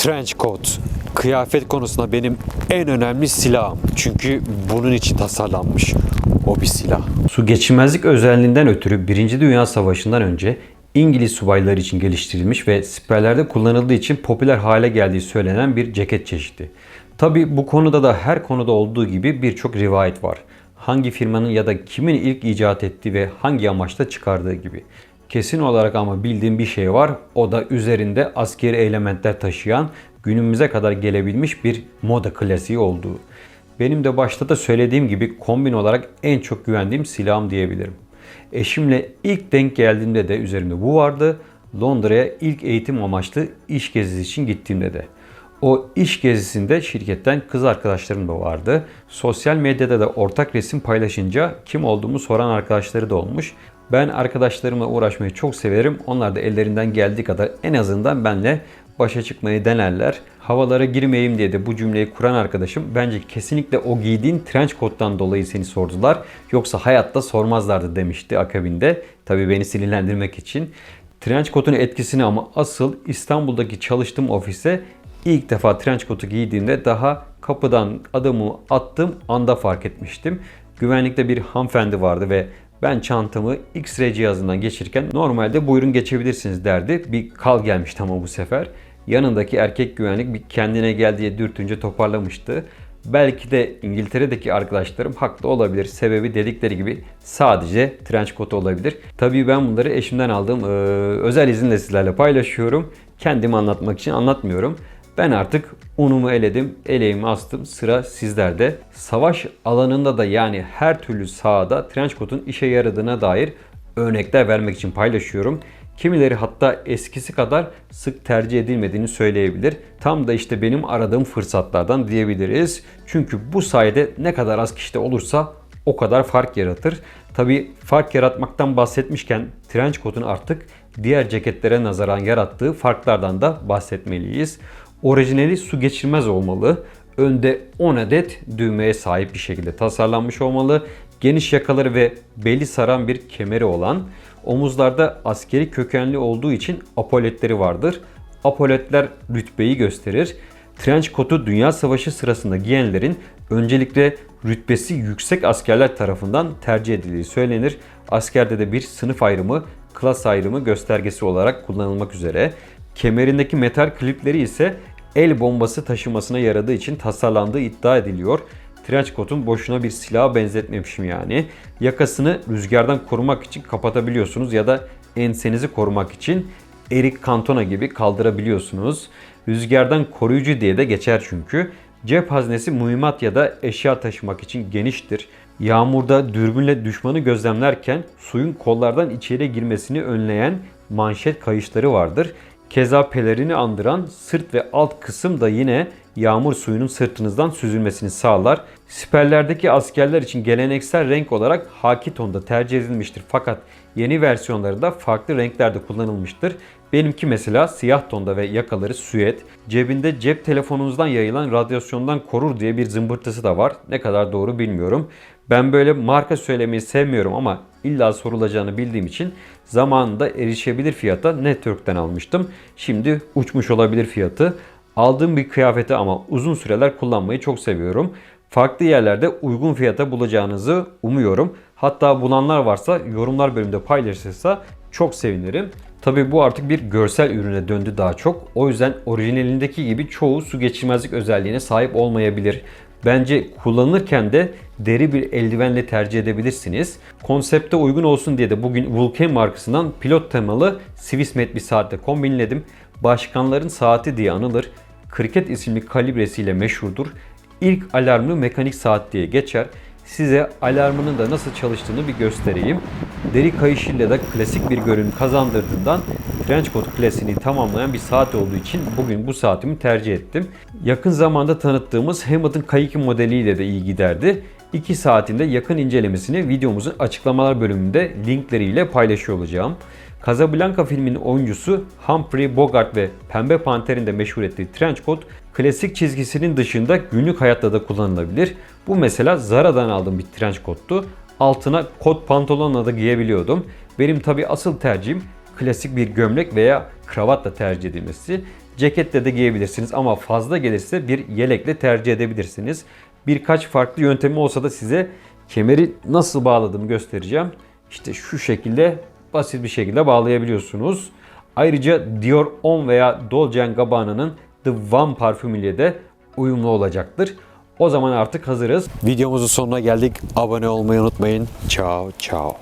Trench coat. Kıyafet konusunda benim en önemli silahım. Çünkü bunun için tasarlanmış. O bir silah. Su geçirmezlik özelliğinden ötürü 1. Dünya Savaşı'ndan önce İngiliz subayları için geliştirilmiş ve siperlerde kullanıldığı için popüler hale geldiği söylenen bir ceket çeşidi. Tabi bu konuda da her konuda olduğu gibi birçok rivayet var. Hangi firmanın ya da kimin ilk icat ettiği ve hangi amaçla çıkardığı gibi. Kesin olarak ama bildiğim bir şey var. O da üzerinde askeri elementler taşıyan günümüze kadar gelebilmiş bir moda klasiği olduğu. Benim de başta da söylediğim gibi kombin olarak en çok güvendiğim silahım diyebilirim. Eşimle ilk denk geldiğimde de üzerimde bu vardı. Londra'ya ilk eğitim amaçlı iş gezisi için gittiğimde de. O iş gezisinde şirketten kız arkadaşlarım da vardı. Sosyal medyada da ortak resim paylaşınca kim olduğumu soran arkadaşları da olmuş. Ben arkadaşlarımla uğraşmayı çok severim. Onlar da ellerinden geldiği kadar en azından benle başa çıkmayı denerler. Havalara girmeyeyim diye de bu cümleyi kuran arkadaşım bence kesinlikle o giydiğin trench coat'tan dolayı seni sordular. Yoksa hayatta sormazlardı demişti akabinde. Tabii beni sinirlendirmek için. Trench coat'un etkisini ama asıl İstanbul'daki çalıştığım ofise ilk defa trench coat'u giydiğimde daha kapıdan adımı attığım anda fark etmiştim. Güvenlikte bir hanımefendi vardı ve ben çantamı X-ray cihazından geçirirken normalde buyurun geçebilirsiniz derdi. Bir kal gelmişti ama bu sefer. Yanındaki erkek güvenlik bir kendine gel diye dürtünce toparlamıştı. Belki de İngiltere'deki arkadaşlarım haklı olabilir. Sebebi dedikleri gibi sadece trench coat olabilir. Tabii ben bunları eşimden aldığım özel izinle sizlerle paylaşıyorum. Kendimi anlatmak için anlatmıyorum. Ben artık unumu eledim, eleğimi astım. Sıra sizlerde. Savaş alanında da yani her türlü sahada trench coat'un işe yaradığına dair örnekler vermek için paylaşıyorum. Kimileri hatta eskisi kadar sık tercih edilmediğini söyleyebilir. Tam da işte benim aradığım fırsatlardan diyebiliriz. Çünkü bu sayede ne kadar az kişide olursa o kadar fark yaratır. Tabi fark yaratmaktan bahsetmişken trench coat'un artık diğer ceketlere nazaran yarattığı farklardan da bahsetmeliyiz. Orijinali su geçirmez olmalı. Önde 10 adet düğmeye sahip bir şekilde tasarlanmış olmalı. Geniş yakaları ve beli saran bir kemeri olan, omuzlarda askeri kökenli olduğu için apoletleri vardır. Apoletler rütbeyi gösterir. Trench coat'u Dünya Savaşı sırasında giyenlerin öncelikle rütbesi yüksek askerler tarafından tercih edildiği söylenir. Askerde de bir sınıf ayrımı, klas ayrımı göstergesi olarak kullanılmak üzere. Kemerindeki metal klipleri ise el bombası taşımasına yaradığı için tasarlandığı iddia ediliyor. Trench coat'un boşuna bir silaha benzetmemişim yani. Yakasını rüzgardan korumak için kapatabiliyorsunuz ya da ensenizi korumak için Eric Cantona gibi kaldırabiliyorsunuz. Rüzgardan koruyucu diye de geçer çünkü. Cep haznesi mühimmat ya da eşya taşımak için geniştir. Yağmurda dürbünle düşmanı gözlemlerken suyun kollardan içeri girmesini önleyen manşet kayışları vardır. Keza pelerini andıran sırt ve alt kısım da yine yağmur suyunun sırtınızdan süzülmesini sağlar. Siperlerdeki askerler için geleneksel renk olarak haki tonda tercih edilmiştir. Fakat yeni versiyonlarında farklı renklerde kullanılmıştır. Benimki mesela siyah tonda ve yakaları süet. Cebinde cep telefonunuzdan yayılan radyasyondan korur diye bir zımbırtısı da var. Ne kadar doğru bilmiyorum. Ben böyle marka söylemeyi sevmiyorum ama illa sorulacağını bildiğim için zamanında erişebilir fiyata Network'ten almıştım. Şimdi uçmuş olabilir fiyatı. Aldığım bir kıyafeti ama uzun süreler kullanmayı çok seviyorum. Farklı yerlerde uygun fiyata bulacağınızı umuyorum. Hatta bulanlar varsa yorumlar bölümünde paylaşırsa çok sevinirim. Tabi bu artık bir görsel ürüne döndü daha çok. O yüzden orijinalindeki gibi çoğu su geçirmezlik özelliğine sahip olmayabilir. Bence kullanırken de deri bir eldivenle tercih edebilirsiniz. Konsepte uygun olsun diye de bugün Vulcan markasından pilot temalı Swissmed bir saatle kombinledim. Başkanların saati diye anılır. Kriket isimli kalibresiyle meşhurdur. İlk alarmlı mekanik saat diye geçer. Size alarmının da nasıl çalıştığını bir göstereyim. Deri kayışıyla da klasik bir görünüm kazandırdığından Trench coat klasiğini tamamlayan bir saat olduğu için bugün bu saatimi tercih ettim. Yakın zamanda tanıttığımız Hamilton K2 modeliyle de iyi giderdi. 2 saatinde yakın incelemesini videomuzun açıklamalar bölümünde linkleriyle paylaşıyor olacağım. Casablanca filminin oyuncusu Humphrey Bogart ve Pembe Panter'in de meşhur ettiği trench coat klasik çizgisinin dışında günlük hayatta da kullanılabilir. Bu mesela Zara'dan aldığım bir trench coat'tu. Altına kot pantolonla da giyebiliyordum. Benim tabi asıl tercihim klasik bir gömlek veya kravatla tercih edilmesi. ceketle de giyebilirsiniz ama fazla gelirse bir yelekle tercih edebilirsiniz. Birkaç farklı yöntemi olsa da size kemeri nasıl bağladığımı göstereceğim. İşte şu şekilde basit bir şekilde bağlayabiliyorsunuz. Ayrıca Dior Homme veya Dolce Gabbana'nın The One parfüm ile de uyumlu olacaktır. O zaman artık hazırız. Videomuzun sonuna geldik. Abone olmayı unutmayın. Ciao ciao.